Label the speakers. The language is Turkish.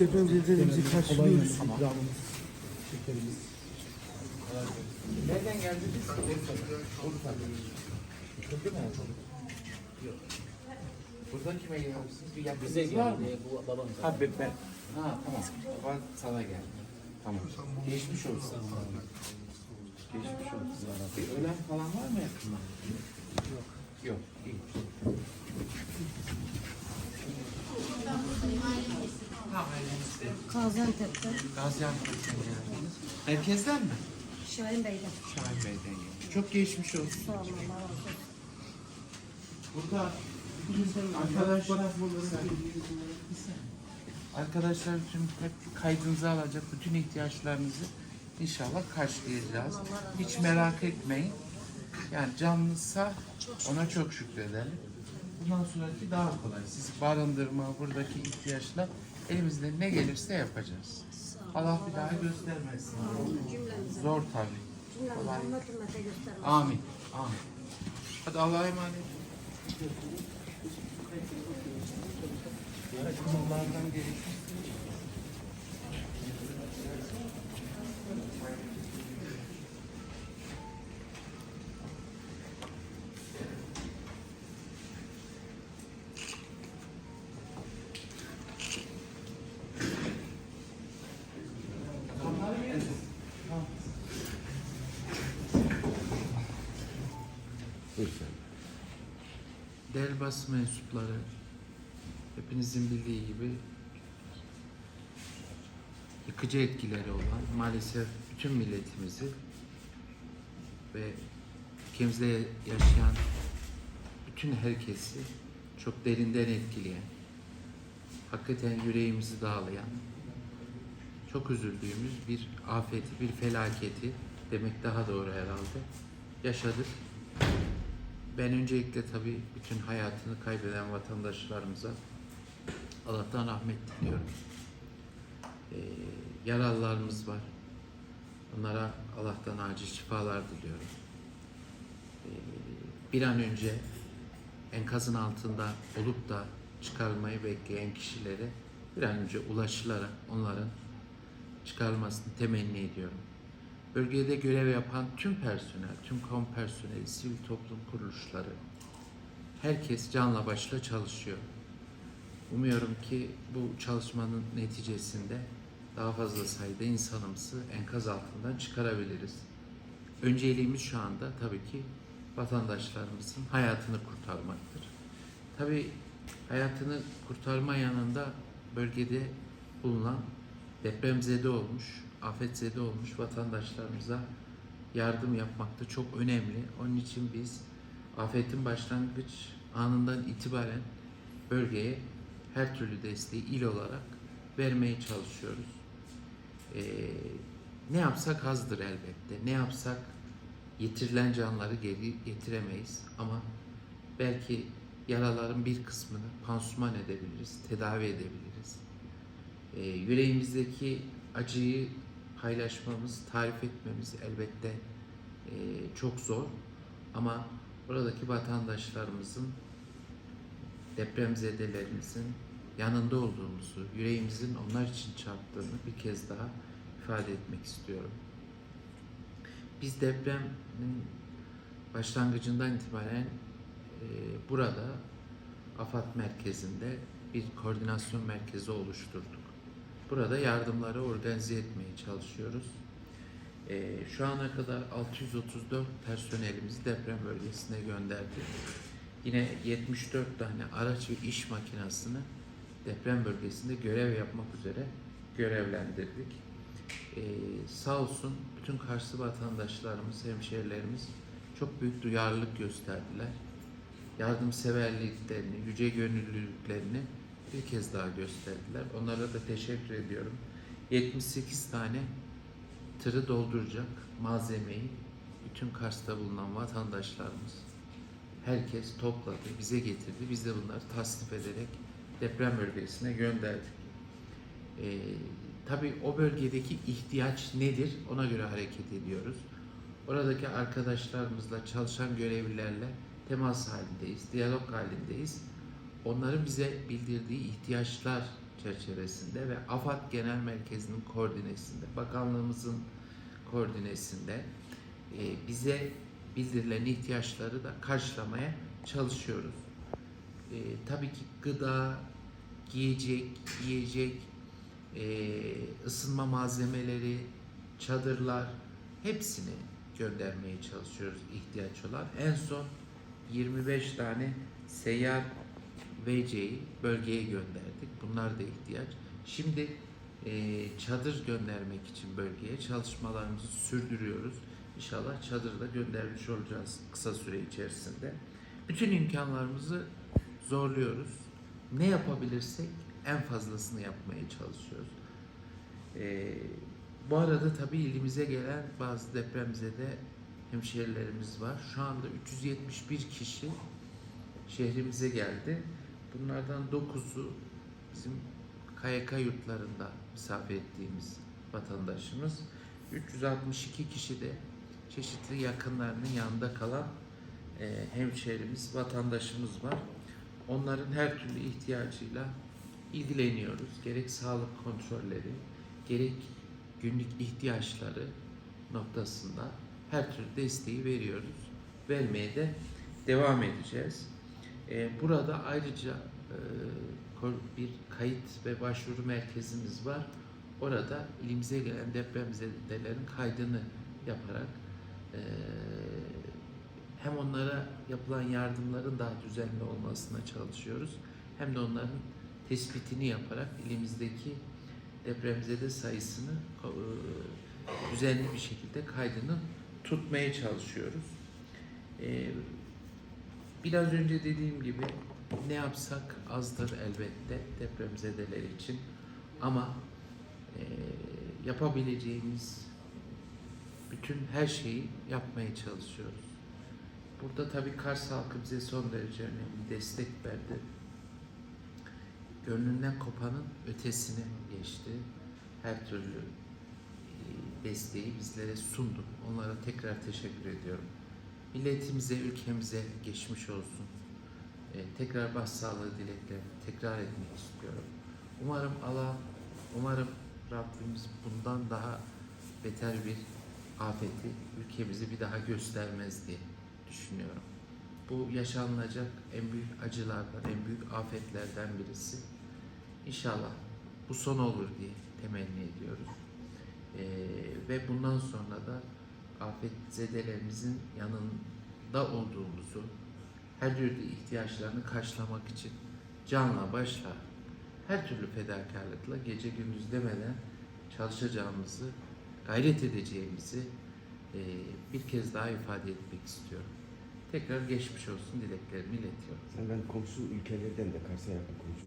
Speaker 1: Depremzedelerimizi karşılıyoruz.
Speaker 2: Nereden geldiniz? Buradan kime gelmişsiniz? Bir
Speaker 3: Bize
Speaker 2: var mı?
Speaker 3: geldi bu babam.
Speaker 2: Ha ben. Ha tamam. Baban sana geldi. Tamam. Geçmiş olsun. Geçmiş olsun. Bir ölen falan var mı yakında? Yok. Yok. İyi. Ailenizde.
Speaker 4: Gaziantep'te
Speaker 2: Gaziantep'ten geldiniz. Herkesten mi?
Speaker 4: Şahin Bey'den.
Speaker 2: Şahin Bey'den gelmiş. Çok geçmiş olsun.
Speaker 4: Sağ olun Allah razı olsun.
Speaker 2: Burada arkadaşlar arkadaşlar tüm kaydınızı alacak bütün ihtiyaçlarınızı inşallah karşılayacağız. Hiç merak etmeyin. Yani canlıysa ona çok şükredelim. Bundan sonraki daha kolay. Sizi barındırma, buradaki ihtiyaçlar elimizde ne gelirse yapacağız. Allah bir daha göstermesin. Zor tabii. Kolay. Amin. Amin. Hadi Allah'a emanet. Bunlardan gelişmiş. Basın mensupları, hepinizin bildiği gibi yıkıcı etkileri olan maalesef bütün milletimizi ve ülkemizde yaşayan bütün herkesi çok derinden etkileyen, hakikaten yüreğimizi dağlayan, çok üzüldüğümüz bir afeti, bir felaketi demek daha doğru herhalde yaşadık. Ben öncelikle tabii bütün hayatını kaybeden vatandaşlarımıza Allah'tan rahmet diliyorum. Ee, yaralılarımız var. Onlara Allah'tan acil şifalar diliyorum. Ee, bir an önce enkazın altında olup da çıkarılmayı bekleyen kişilere bir an önce ulaşılarak onların çıkarılmasını temenni ediyorum. Bölgede görev yapan tüm personel, tüm kamu personeli, sivil toplum kuruluşları, herkes canla başla çalışıyor. Umuyorum ki bu çalışmanın neticesinde daha fazla sayıda insanımızı enkaz altından çıkarabiliriz. Önceliğimiz şu anda tabii ki vatandaşlarımızın hayatını kurtarmaktır. Tabii hayatını kurtarma yanında bölgede bulunan depremzede olmuş, afetzede olmuş vatandaşlarımıza yardım yapmak da çok önemli. Onun için biz afetin başlangıç anından itibaren bölgeye her türlü desteği il olarak vermeye çalışıyoruz. Ee, ne yapsak azdır elbette. Ne yapsak yitirilen canları geri getiremeyiz ama belki yaraların bir kısmını pansuman edebiliriz, tedavi edebiliriz. Ee, yüreğimizdeki acıyı paylaşmamız, tarif etmemiz elbette e, çok zor. Ama buradaki vatandaşlarımızın, depremzedelerimizin yanında olduğumuzu, yüreğimizin onlar için çarptığını bir kez daha ifade etmek istiyorum. Biz depremin başlangıcından itibaren e, burada AFAD merkezinde bir koordinasyon merkezi oluşturduk. Burada yardımları organize etmeye çalışıyoruz. Ee, şu ana kadar 634 personelimizi deprem bölgesine gönderdik. Yine 74 tane araç ve iş makinesini deprem bölgesinde görev yapmak üzere görevlendirdik. Ee, sağ olsun bütün karşı vatandaşlarımız, hemşehrilerimiz çok büyük duyarlılık gösterdiler. Yardımseverliklerini, yüce gönüllülüklerini bir kez daha gösterdiler. Onlara da teşekkür ediyorum. 78 tane tırı dolduracak malzemeyi bütün Kars'ta bulunan vatandaşlarımız herkes topladı, bize getirdi. Biz de bunları tasnif ederek deprem bölgesine gönderdik. Ee, tabii o bölgedeki ihtiyaç nedir ona göre hareket ediyoruz. Oradaki arkadaşlarımızla, çalışan görevlilerle temas halindeyiz, diyalog halindeyiz onların bize bildirdiği ihtiyaçlar çerçevesinde ve AFAD Genel Merkezi'nin koordinesinde, bakanlığımızın koordinesinde e, bize bildirilen ihtiyaçları da karşılamaya çalışıyoruz. E, tabii ki gıda, giyecek, yiyecek, e, ısınma malzemeleri, çadırlar hepsini göndermeye çalışıyoruz ihtiyaç olan. En son 25 tane seyyar VC'yi bölgeye gönderdik. Bunlar da ihtiyaç. Şimdi e, çadır göndermek için bölgeye çalışmalarımızı sürdürüyoruz. İnşallah çadır da göndermiş olacağız kısa süre içerisinde. Bütün imkanlarımızı zorluyoruz. Ne yapabilirsek en fazlasını yapmaya çalışıyoruz. E, bu arada tabii ilimize gelen bazı depremzede hemşehrilerimiz var. Şu anda 371 kişi şehrimize geldi. Bunlardan 9'u bizim KYK yurtlarında misafir ettiğimiz vatandaşımız. 362 kişi de çeşitli yakınlarının yanında kalan e, hemşehrimiz, vatandaşımız var. Onların her türlü ihtiyacıyla ilgileniyoruz. Gerek sağlık kontrolleri, gerek günlük ihtiyaçları noktasında her türlü desteği veriyoruz. Vermeye de devam edeceğiz. Ee, burada ayrıca e, bir kayıt ve başvuru merkezimiz var. Orada ilimize gelen depremzedelerin kaydını yaparak e, hem onlara yapılan yardımların daha düzenli olmasına çalışıyoruz. Hem de onların tespitini yaparak ilimizdeki depremzede sayısını e, düzenli bir şekilde kaydını tutmaya çalışıyoruz. Biraz önce dediğim gibi ne yapsak azdır elbette depremzedeler için ama e, yapabileceğimiz bütün her şeyi yapmaya çalışıyoruz. Burada tabii Kars halkı bize son derece önemli destek verdi. Gönlünden kopanın ötesine geçti. Her türlü e, desteği bizlere sundu. Onlara tekrar teşekkür ediyorum. Milletimize, ülkemize geçmiş olsun. Ee, tekrar başsağlığı dileklerini tekrar etmek istiyorum. Umarım Allah, umarım Rabbimiz bundan daha beter bir afeti ülkemizi bir daha göstermez diye düşünüyorum. Bu yaşanılacak en büyük acılardan, en büyük afetlerden birisi. İnşallah bu son olur diye temenni ediyoruz. Ee, ve bundan sonra da afetzedelerimizin yanında olduğumuzu, her türlü ihtiyaçlarını karşılamak için canla başla, her türlü fedakarlıkla gece gündüz demeden çalışacağımızı, gayret edeceğimizi e, bir kez daha ifade etmek istiyorum. Tekrar geçmiş olsun dileklerimi iletiyorum.
Speaker 1: Ben komşu ülkelerden de Kars'a yakın komşu